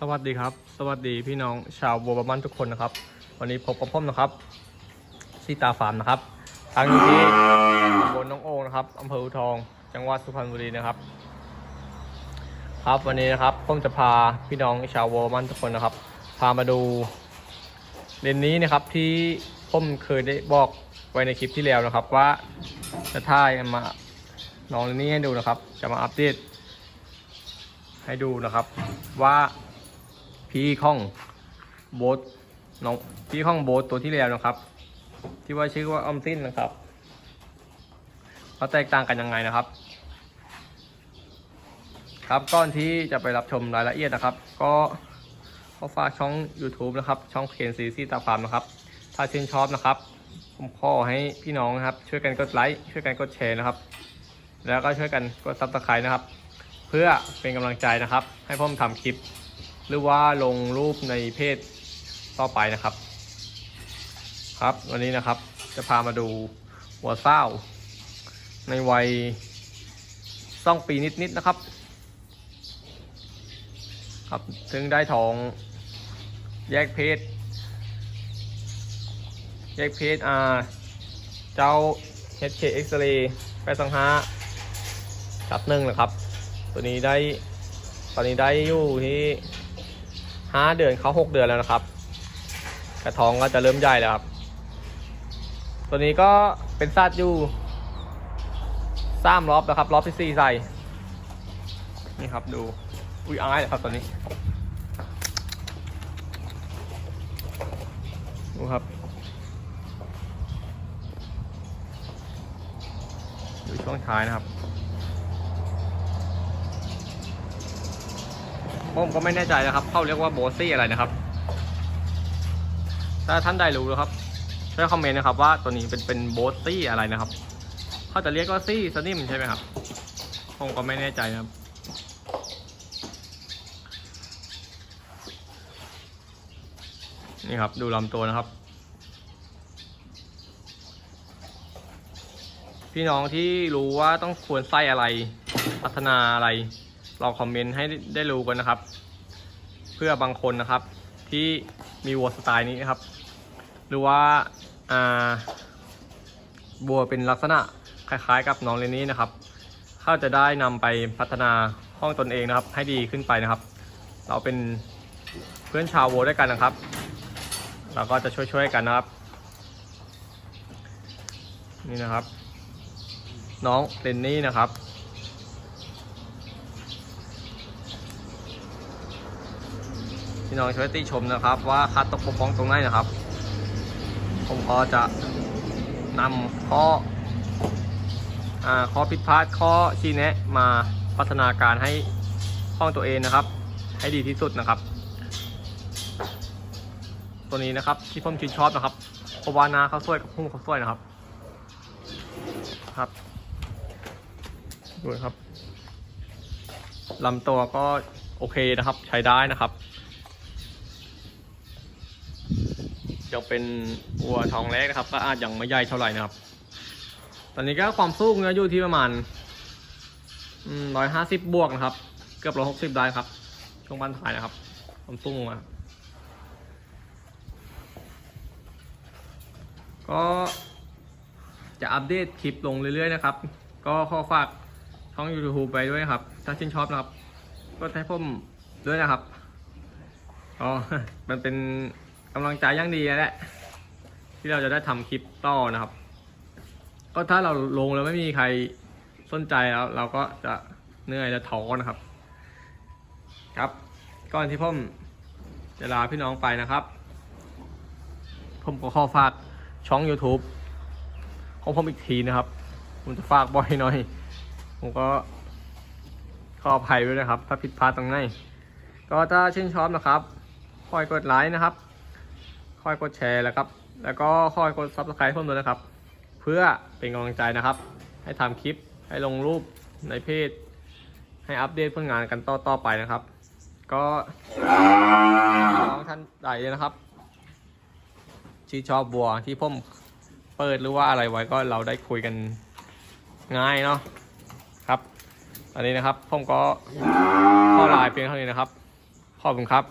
สวัสดีครับ สวัสดีพี่น้องชาวบัวบามันทุกคนนะครับ วันนี้พบกับผมนะครับซีตาฟาร์มนะครับ ทางอยู่ที่ตำบลน้องโอ่งนะครับอำเภออูทอง จังหวัดสุพรรณบุรีนะครับ ครับวันนี้นะครับผมจะพาพี่น้องชาวบัวบามันทุกคนนะครับ พามาดูเลนนี้นะครับที่ผมเคยได้บอกไว้ในคลิปที่แล้วนะครับ ว่าจะถ่ายมาลองเลนนี้ให้ดูนะครับ จะมาอัปเดตให้ดูนะครับว่า พี่ข้องโบทน้องพี่ข้องโบทตัวที่แล้วนะครับ ที่ว่าชื่อว่าออมสินนะครับเขาแตกต่างกันยังไงนะครับ ครับก่อนที่จะไปรับชมรายละเอียดนะครับ ก็ขอฝากช่อง YouTube นะครับ ช่องเคนซีซีตาฟาร์มนะครับ ถ้าชื่นชอบนะครับ ผมขอให้พี่น้องนะครับ ช่วยกันกดไลค์ช่วยกันกดแชร์นะครับ แล้วก็ช่วยกันกดซับสไครต์นะครับ เพื่อเป็นกำลังใจนะครับ ให้ผมทำคลิป หรือว่าลงรูปในเพจต่อไปนะครับ ครับวันนี้นะครับจะพามาดูหัวเศร้า ในวัยสองปีนิดๆนะครับ ครับถึงได้ทองแยกเพศ แยกเพศอ่าเจ้า HK X-ray ไปสังหาจับหนึ่งนะครับ ตัวนี้ได้ตอนนี้ได้อยู่ที่ ห้าเดือนเขาหกเดือนแล้วนะครับ กระท้องก็จะเริ่มใหญ่แล้วครับ ตัวนี้ก็เป็นสัตว์อยู่สามรอบนะครับ รอบที่สี่ใส่ นี่ครับดู อุ้ยอายเลยครับตัวนี้ ดูครับดูช่วงท้ายนะครับ ผมก็ไม่แน่ใจนะครับ เขาเรียกว่าโบซี่อะไรนะครับ ถ้าท่านใดรู้นะครับช่วยคอมเมนต์นะครับว่าตัวนี้เป็นเป็นโบซี่อะไรนะครับ เขาจะเรียกว่าซี่สนิมใช่ไหมครับ ผมก็ไม่แน่ใจนะครับนี่ครับดูลำตัวนะครับ พี่น้องที่รู้ว่าต้องควรใส่อะไร พัฒนาอะไร เราคอมเมนต์ให้ได้รู้กันนะครับ เพื่อบางคนนะครับที่มีวัวสไตล์นี้นะครับ หรือว่าอ่าวัวเป็นลักษณะคล้ายๆ กับน้องเลนนี้นะครับเขาจะได้นำไปพัฒนาห้องตนเองนะครับ ให้ดีขึ้นไปนะครับ เราเป็นเพื่อนชาววัวด้วยกันนะครับ เราก็จะช่วยๆกันนะครับ นี่นะครับ น้องเลนนี่นะครับ พี่น้องช่วยติชมนะครับ ว่าคัดตกปกป้องตรงไหนนะครับ ผมก็จะนำข้ออข้อผิดพลาดข้อชี้แนะมาพัฒนาการให้ห้องตัวเองนะครับ ให้ดีที่สุดนะครับ ตัวนี้นะครับที่ผมชื่นชอบนะครับเพราะว่านาเขาสวยกับพุ่งเขาสวยนะครับครับดูนะครับลำตัวก็โอเคนะครับ ใช้ได้นะครับ จะเป็นวัวทองแรกนะครับ ก็อาจยังไม่ใหญ่เท่าไหร่นะครับ ตอนนี้ก็ความสูงเนี่ยอยู่ที่ประมาณร้อยห้าสิบบวกนะครับ เกือบร้อยหกสิบได้ครับช่วงบ้านท้ายนะครับ ความสูงมาก็จะอัปเดตคลิปลงเรื่อยๆนะครับ ก็ขอฝากช่อง YouTube ไปด้วยครับ ถ้าชื่นชอบนะครับ ก็ให้ผมด้วยนะครับ อ๋อ มันเป็น กำลังใจอย่งดีแหละที่เราจะได้ทำคลิปต่อนะครับ ก็ถ้าเราลงแล้วไม่มีใครสนใจแล้ว เราก็จะเหนื่อยจะท้อนะครับ ครับ ก่อนที่ผมจะลาพี่น้องไปนะครับ ผมก็ขอฝากช่อง YouTube ของผมอีกทีนะครับ ผมจะฝากบ่อยหน่อย ผมก็ขออภัยด้วยนะครับ ถ้าผิดพลาดตรงไหนก็ถ้าชื่นชอบนะครับคอยกดไลค์นะครับ ค่อยกดแชร์แล้วครับ แล้วก็ค่อยกดซับสไครต์เพิ่มด้วยนะครับ เพื่อเป็นกำลังใจนะครับ ให้ทำคลิปให้ลงรูปในเพจ ให้อัปเดตผลงานกันต่อต่อไปนะครับ ก็น้องท่านใดนะครับที่ชอบบัวที่ผมเปิดหรือว่าอะไรไว้ก็เราได้คุยกันง่ายเนาะครับ อันนี้นะครับผมก็ข้อลายเพียงเท่านี้นะครับขขอบคุณครับ